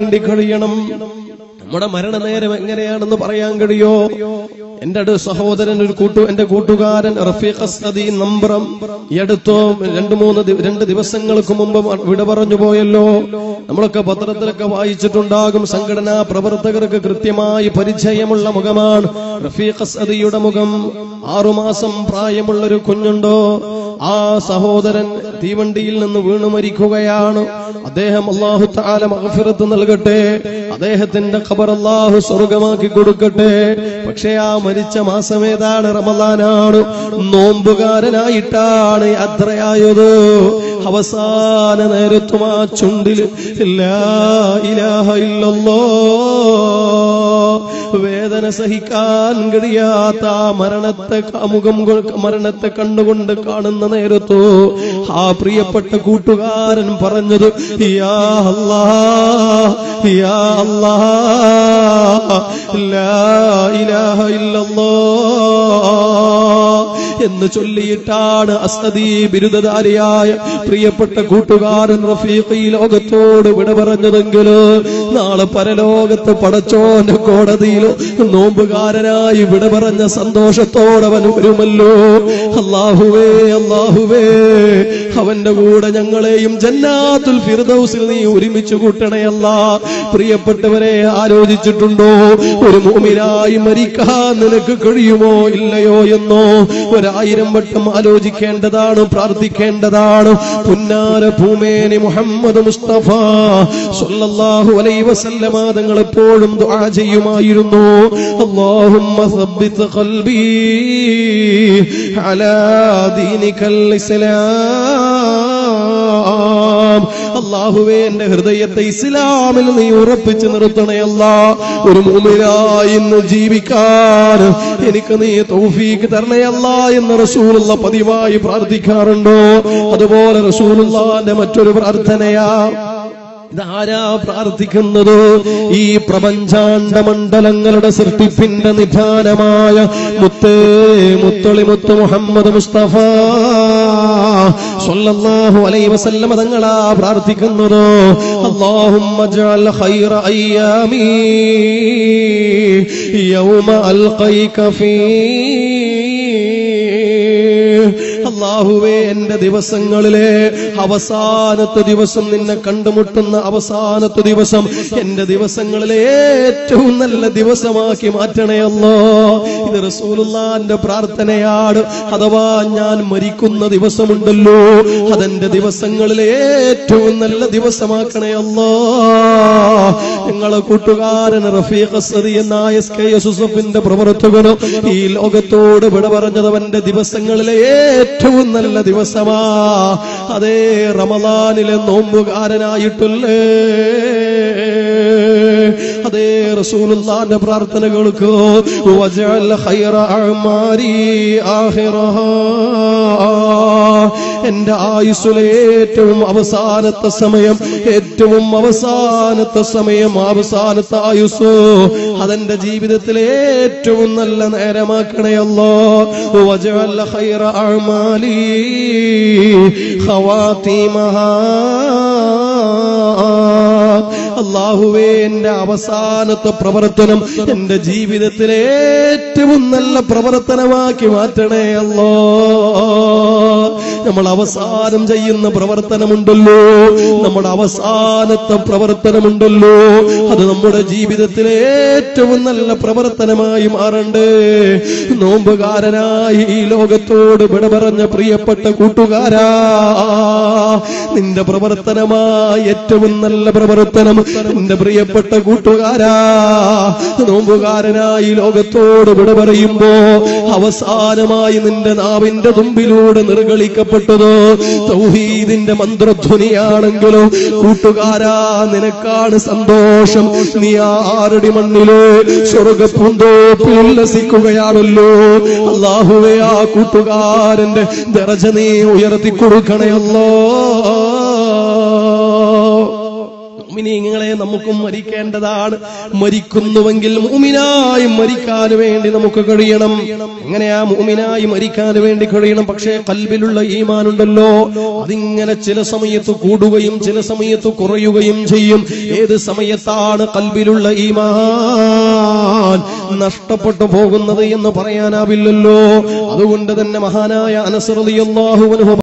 കഴിയണം നമ്മുടെ മരണനേരം എങ്ങനെയാണെന്ന് പറയാൻ കഴിയോ? എന്റെ അടു സഹോദരൻ ഒരു കൂട്ടു എന്റെ കൂട്ടുകാരൻ റഫീഖ് ഈ അടുത്തോ രണ്ടു മൂന്ന് രണ്ട് ദിവസങ്ങൾക്ക് മുമ്പ് വിട പറഞ്ഞു പോയല്ലോ. നമ്മളൊക്കെ പത്രത്തിലൊക്കെ വായിച്ചിട്ടുണ്ടാകും സംഘടനാ പ്രവർത്തകർക്ക് കൃത്യമായി പരിചയമുള്ള മുഖമാണ് റഫീഖ് സദിയുടെ മുഖം. ആറുമാസം പ്രായമുള്ള ഒരു കുഞ്ഞുണ്ടോ? ആ സഹോദരൻ തീവണ്ടിയിൽ നിന്ന് വീണു മരിക്കുകയാണ്. അദ്ദേഹം അള്ളാഹു താല മഹഫിറത്ത് നൽകട്ടെ. അദ്ദേഹത്തിന്റെ ഖബർ അള്ളാഹു സ്വർഗമാക്കി കൊടുക്കട്ടെ. പക്ഷേ ആ മരിച്ച മാസം ഏതാണ്? റമദാനാണ്. നോമ്പുകാരനായിട്ടാണ് യാത്രയായത്. അവസാന നേരത്തും ആ ചുണ്ടിൽ ഇല്ലാ ഇലാഹ ഇല്ലല്ലോ വേദന സഹിക്കാൻ കഴിയാത്ത മരണത്തെ മുഖം മരണത്തെ കണ്ണുകൊണ്ട് കാണുന്ന നേരത്തോ ആ പ്രിയപ്പെട്ട കൂട്ടുകാരൻ പറഞ്ഞത് യാ യാ ലാ ഇലാഹ എന്ന് ചൊല്ലിയിട്ടാണ് അസ്തദി ബിരുദധാരിയായ പ്രിയപ്പെട്ട കൂട്ടുകാരൻ റഫീഖ് ഈ ലോകത്തോട് വിട പറഞ്ഞതെങ്കിൽ നാളെ പരലോകത്ത് പടച്ചോന്റെ കോടതിയിൽ നോമ്പുകാരനായി വിട പറഞ്ഞ സന്തോഷത്തോടെ അവൻ വരുമല്ലോ. അള്ളാഹുവേ അള്ളാഹുവേ അവന്റെ കൂടെ ഞങ്ങളെയും ജന്നാത്തുൽ ഫിർദൌസിൽ നീ ഒരുമിച്ച് കൂട്ടണയല്ല. പ്രിയപ്പെട്ടവരെ ആലോചിച്ചിട്ടുണ്ടോ? ഒരു മൂമിനായി മരിക്കാൻ നിനക്ക് കഴിയുമോ ഇല്ലയോ എന്നോ? ഒരായിരം വട്ടം ആലോചിക്കേണ്ടതാണ് പ്രാർത്ഥിക്കേണ്ടതാണ്. പുന്നാര ഭൂമേനി മുഹമ്മദ് മുസ്തഫ സല്ലല്ലാഹു അലൈഹി വസല്ലമ തങ്ങൾ എപ്പോഴും ദുആ ചെയ്യുമായിരുന്നു. അല്ലാഹുമ്മ സബ്ബിത് ഖൽബി അലാ ദീനിക്കൽ ഇസ്ലാം. അള്ളാഹുവേ എന്റെ ഹൃദയത്തെ ഇസ്ലാമിൽ നീ ഉറപ്പിച്ചു നിർത്തണയല്ല ഒരു മൂമിനായി ജീവിക്കാൻ എനിക്ക് നീ തൗഫീക്ക് തരണയല്ല എന്ന് റസൂലുള്ള പതിവായി പ്രാർത്ഥിക്കാറുണ്ടോ? അതുപോലെ റസൂലുള്ളാന്റെ മറ്റൊരു പ്രാർത്ഥനയാ. പ്രാർത്ഥിക്കുന്നത്? ഈ പ്രപഞ്ചാണ്ട മണ്ഡലങ്ങളുടെ സൃഷ്ടിപ്പിന്റെ നിധാനമായ മുത്തേ മുത്തളി മുത്ത് മുഹമ്മദ് മുസ്തഫ സ്വല്ലല്ലാഹു അലൈഹി വസല്ലമ തങ്ങളാ പ്രാർത്ഥിക്കുന്നത്. അല്ലാഹുമ്മ ജഅൽ ഖൈറ അയ്യാമി യൗമ അൽഖൈക ഫീ അള്ളാഹുവേ എന്റെ ദിവസങ്ങളിലെ അവസാനത്തെ ദിവസം നിന്നെ കണ്ടുമുട്ടുന്ന അവസാനത്തെ ദിവസം എന്റെ ദിവസങ്ങളിലെ ഏറ്റവും നല്ല ദിവസമാക്കി മാറ്റണേ അല്ലോ ഇത് റസൂലുള്ളാന്റെ പ്രാർത്ഥനയാണ്. അഥവാ ഞാൻ മരിക്കുന്ന ദിവസമുണ്ടല്ലോ അതെന്റെ ദിവസങ്ങളിലെ ഏറ്റവും നല്ല ദിവസമാക്കണേ അല്ലോ ഞങ്ങളെ കൂട്ടുകാരൻ റഫീഖ് സദി എന്ന എസ് കെ എസ് യുസഫിന്റെ പ്രവർത്തകനും ഈ ലോകത്തോട് വിട പറഞ്ഞത് അവന്റെ ദിവസങ്ങളിലെ ഏറ്റവും നല്ല ദിവസമാ. അതേ റമദാനിലെ നോമ്പുകാരനായിട്ടുള്ളേ അതേ റസൂലുള്ളാന്റെ പ്രാർത്ഥനകൾക്ക് വജഅൽ ഖൈറ അഅ്മാരി ആഖിറഹാ എന്റെ ആയുസ്സിലെ ഏറ്റവും അവസാനത്തെ സമയം ഏറ്റവും അവസാനത്തെ സമയം അവസാനത്തെ ആയുസ് അതെന്റെ ജീവിതത്തിലെ ഏറ്റവും നല്ല നേരമാക്കണയല്ലോ ഖൈറ അമാലി ഖവാത്തിമഹാ അള്ളാഹുവേ എന്റെ അവസാനത്തെ പ്രവർത്തനം എന്റെ ജീവിതത്തിലെ ഏറ്റവും നല്ല പ്രവർത്തനമാക്കി മാറ്റണേ അല്ലോ നമ്മൾ അവസാനം ചെയ്യുന്ന പ്രവർത്തനമുണ്ടല്ലോ. നമ്മുടെ അവസാനത്തെ പ്രവർത്തനമുണ്ടല്ലോ. അത് നമ്മുടെ ജീവിതത്തിലെ ഏറ്റവും നല്ല പ്രവർത്തനമായി മാറണ്ടേ. നോമ്പുകാരനായി ഈ ലോകത്തോട് വിട പറഞ്ഞ പ്രിയപ്പെട്ട കൂട്ടുകാരാ നിന്റെ പ്രവർത്തനമായി ഏറ്റവും നല്ല പ്രവർത്തനം നിന്റെ പ്രിയപ്പെട്ട കൂട്ടുകാരാ. നോമ്പുകാരനായി ലോകത്തോട് വിട പറയുമ്പോ അവസാനമായി നിന്റെ നാവിന്റെ തുമ്പിലൂടെ നിർഗളിക്കപ്പെട്ടത് തൗഹീദിന്റെ മന്ത്രധ്വനിയാണെങ്കിലോ കൂട്ടുകാരാ നിനക്കാണ് സന്തോഷം. നീ ആരുടെ മണ്ണിൽ സ്വർഗപ്പുന്തോപ്പിൽ ഉല്ലസിക്കുകയാണല്ലോ അള്ളാഹുവേ ആ കൂട്ടുകാരന്റെ ദറജ നീ ഉയർത്തി കൊടുക്കണയല്ലോ മുഅ്മിനീങ്ങളെ നമുക്കും മരിക്കേണ്ടതാണ്. മരിക്കുന്നുവെങ്കിൽ മുഅ്മിനായി മരിക്കാൻ വേണ്ടി നമുക്ക് കഴിയണം. എങ്ങനെ ആ മുഅ്മിനായി മരിക്കാൻ വേണ്ടി കഴിയണം? പക്ഷേ കൽബിലുള്ള ഈമാനുണ്ടല്ലോ. അതിങ്ങനെ ചില സമയത്ത് കൂടുകയും ചില സമയത്ത് കുറയുകയും ചെയ്യും. ഏത് സമയത്താണ് കൽബിലുള്ള ഈമാൻ നഷ്ടപ്പെട്ടു പോകുന്നത് എന്ന് പറയാനാവില്ലല്ലോ. അതുകൊണ്ട് തന്നെ മഹാനായ അനസറിയാഹുവനുഹു